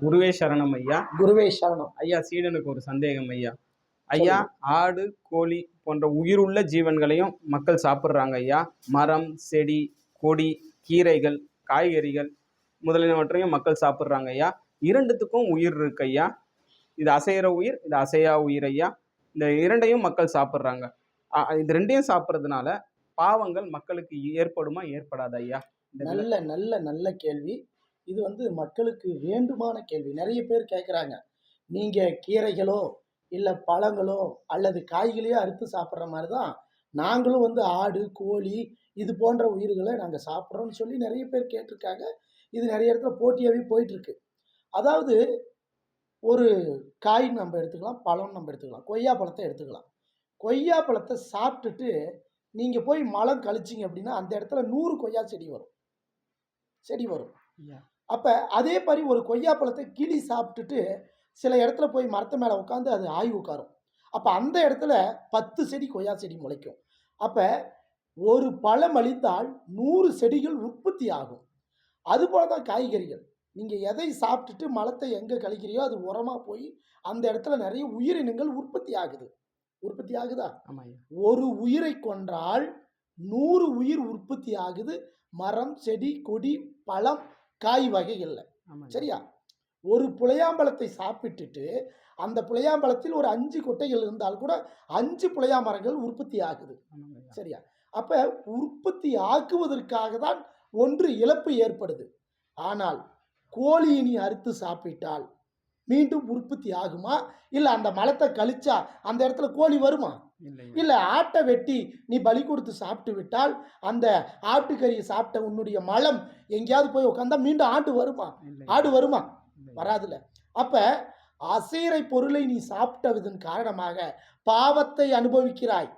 குருவே சரணம் ஐயா. குருவே சரணம். ஐயா சீடனுக்கு ஒரு சந்தேகம் ஐயா. ஐயா ஆடு கோழி போன்ற உயிருள்ள ஜீவன்களையும் மக்கள் சாப்பிட்றாங்க ஐயா. மரம் செடி கொடி கீரைகள் காய்கறிகள் முதலியவற்றையும் மக்கள் சாப்பிட்றாங்க ஐயா. இரண்டுத்துக்கும் உயிர் இருக்கு ஐயா. இது அசைகிற உயிர் இது அசையா உயிர் ஐயா. இந்த இரண்டையும் மக்கள் சாப்பிட்றாங்க. இது ரெண்டையும் சாப்பிட்றதுனால பாவங்கள் மக்களுக்கு ஏற்படுமா ஏற்படாது ஐயா? நல்ல நல்ல நல்ல கேள்வி. இது வந்து மக்களுக்கு வேண்டுமான கேள்வி. நிறைய பேர் கேட்குறாங்க நீங்கள் கீரைகளோ இல்லை பழங்களோ அல்லது காய்களையோ அறுத்து சாப்பிட்ற மாதிரி தான் நாங்களும் வந்து ஆடு கோழி இது போன்ற உயிர்களை நாங்கள் சாப்பிட்றோம்னு சொல்லி நிறைய பேர் கேட்டிருக்காங்க. இது நிறைய இடத்துல போட்டியாகவே போயிட்டுருக்கு. அதாவது ஒரு காய் நம்ம எடுத்துக்கலாம் பழம் நம்ம எடுத்துக்கலாம் கொய்யா பழத்தை எடுத்துக்கலாம். கொய்யா பழத்தை சாப்பிட்டுட்டு நீங்கள் போய் மலம் கழிச்சிங்க அப்படின்னா அந்த இடத்துல நூறு கொய்யா செடி வரும். செடி வரும். ஐயா. அப்போ அதே மாதிரி ஒரு கொய்யா பழத்தை கிளி சாப்பிட்டுட்டு சில இடத்துல போய் மரத்து மேலே உட்காந்து அது ஆய் உட்காரும். அப்போ அந்த இடத்துல பத்து செடி கொய்யா செடி முளைக்கும். அப்போ ஒரு பழம் அளித்தால் நூறு செடிகள் உற்பத்தி ஆகும். அதுபோல தான் காய்கறிகள். நீங்கள் எதை சாப்பிட்டுட்டு மலத்தை எங்கே கழிக்கிறியோ அது உரமாக போய் அந்த இடத்துல நிறைய உயிரினங்கள் உற்பத்தி ஆகுது. உற்பத்தி ஆகுதா? ஆமா ஐயா ஒரு உயிரை கொன்றால் நூறு உயிர் உற்பத்தி ஆகுது. மரம் செடி கொடி பழம் காய் வகைகளில் ஆமா ஐயா. சரியா? ஒரு புளியாம்பழத்தை சாப்பிட்டுட்டு அந்த புளியாம்பழத்தில் ஒரு அஞ்சு கொட்டைகள் இருந்தால் கூட அஞ்சு புளியா மரங்கள் உற்பத்தி ஆகுது. சரியா? அப்போ உற்பத்தி ஆக்குவதற்காக தான் ஒன்று இழப்பு ஏற்படுது. ஆனால் கோழியை நீ அறுத்து சாப்பிட்டால் மீண்டும் உற்பத்தி ஆகுமா? இல்லை அந்த மலத்தை கழிச்சா அந்த இடத்துல கோழி வருமா? இல்லை. ஆட்டை வெட்டி நீ பலி கொடுத்து சாப்பிட்டு விட்டால் அந்த ஆட்டுக்கறியை சாப்பிட்ட உன்னுடைய மலம் எங்கேயாவது போய் உட்காந்தா மீண்டும் ஆட்டு வருமா? ஆடு வருமா. வராதுல அப்ப அசைரை பொருளை நீ சாப்பிட்டதன் காரணமாக பாவத்தை அனுபவிக்கிறாய்.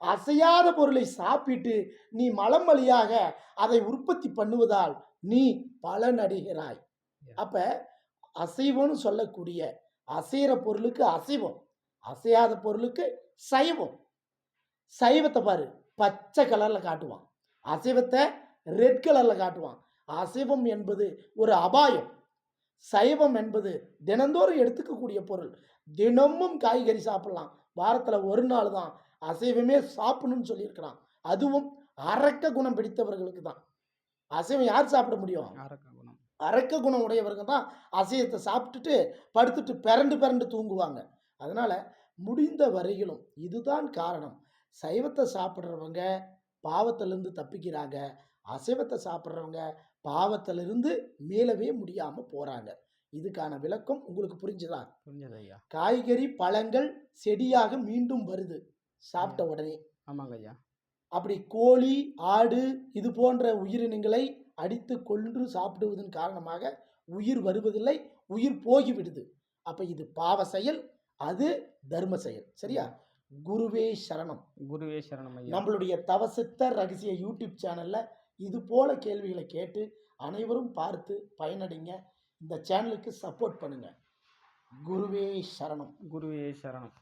அசையாத பொருளை சாப்பிட்டு நீ மலம் வழியாக அதை உற்பத்தி பண்ணுவதால் நீ பலனடைகிறாய். அப்ப அசைவம்னு சொல்லக்கூடிய அசைகிற பொருளுக்கு அசைவம் அசையாத பொருளுக்கு சைவம். சைவத்தை பாரு பச்சை கலரில் காட்டுவான். அசைவத்தை ரெட் கலரில் காட்டுவான். அசைவம் என்பது ஒரு அபாயம். சைவம் என்பது தினந்தோறும் எடுத்துக்கக்கூடிய பொருள். தினமும் காய்கறி சாப்பிடலாம். வாரத்தில் ஒரு நாள் தான் அசைவமே சாப்பிடணும்னு சொல்லியிருக்கிறான். அதுவும் அரக்க குணம் பிடித்தவர்களுக்கு தான். அசைவம் யார் சாப்பிட முடியும்? ஆரக்க அரக்க குணம் உடையவங்க தான் அசையத்தை சாப்பிட்டுட்டு படுத்துட்டு பிறண்டு பிறண்டு தூங்குவாங்க. அதனால் முடிந்த வரையிலும் இதுதான் காரணம். சைவத்தை சாப்பிட்றவங்க பாவத்திலிருந்து தப்பிக்கிறாங்க. அசைவத்தை சாப்பிட்றவங்க பாவத்திலிருந்து மீளவே முடியாமல் போகிறாங்க இதுக்கான விளக்கம் உங்களுக்கு புரிஞ்சுதா? புரிஞ்சது ஐயா. காய்கறி பழங்கள் செடியாக மீண்டும் வருது. சாப்பிட்ட உடனே. ஆமாங்க ஐயா. அப்படி கோழி ஆடு இது போன்ற உயிரினங்களை அடித்து கொன்று சாப்பிடுவதன் காரணமாக உயிர் வருவதில்லை உயிர் போகிவிடுது. அப்ப இது பாவ செயல் அது தர்ம செயல். சரியா? குருவே சரணம். குருவே சரணம் நம்மளுடைய தவசித்த ரகசிய யூடியூப் சேனல்ல இது போல கேள்விகளை கேட்டு அனைவரும் பார்த்து பயனடைங்க. இந்த சேனலுக்கு சப்போர்ட் பண்ணுங்க. குருவே சரணம். குருவே சரணம்.